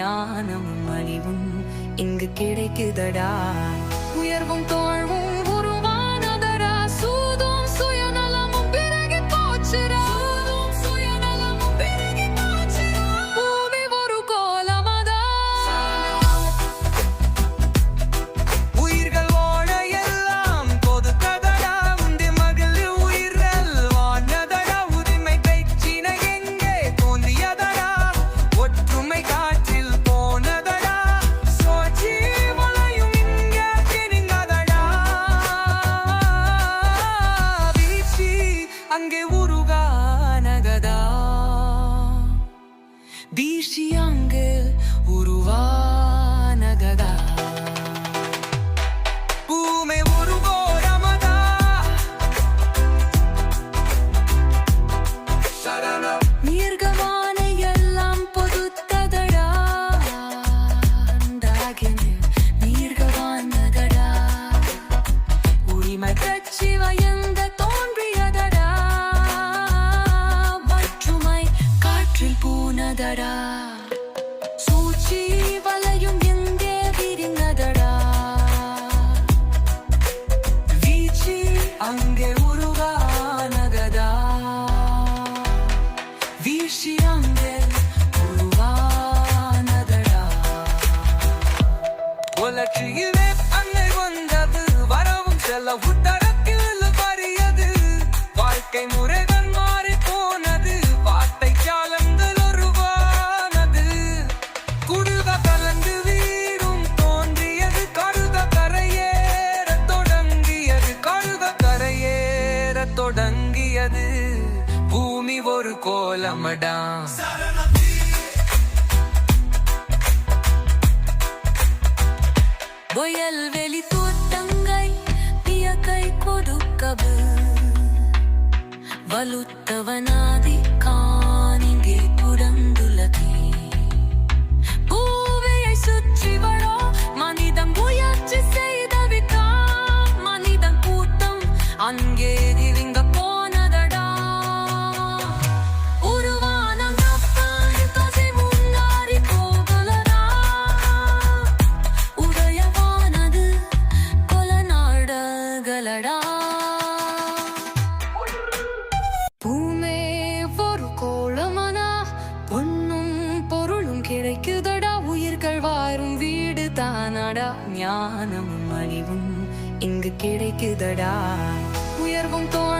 ஞானமும் அறிவும் இங்கு கிடைக்குதடா. உயர்வும் தோ அழகானததா வீழ்ச்சி அங்கு உருவா ராமடா புயல் வெளி தூத்தங்கை பியக்கை கொடுக்கவு வலுத்தவனாதி கா காதலடா பூமே ஒரு கோலமனா பொண்ணும் பொருளும் கிடைக்குதடா. உயிர்கள் வாரும் வீடு தானடா. ஞானமும் அறிவும் இங்கு கிடைக்குதடா. உயர்வும் தோண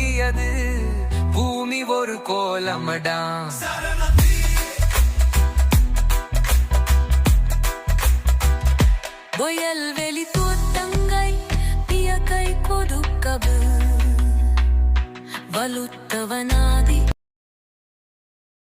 தொடங்கியது பூமி ஒரு கோலமடா. புயல் வெளி தூத்தங்கை பியக்கை கொடுக்கவு வலுத்தவனாதி.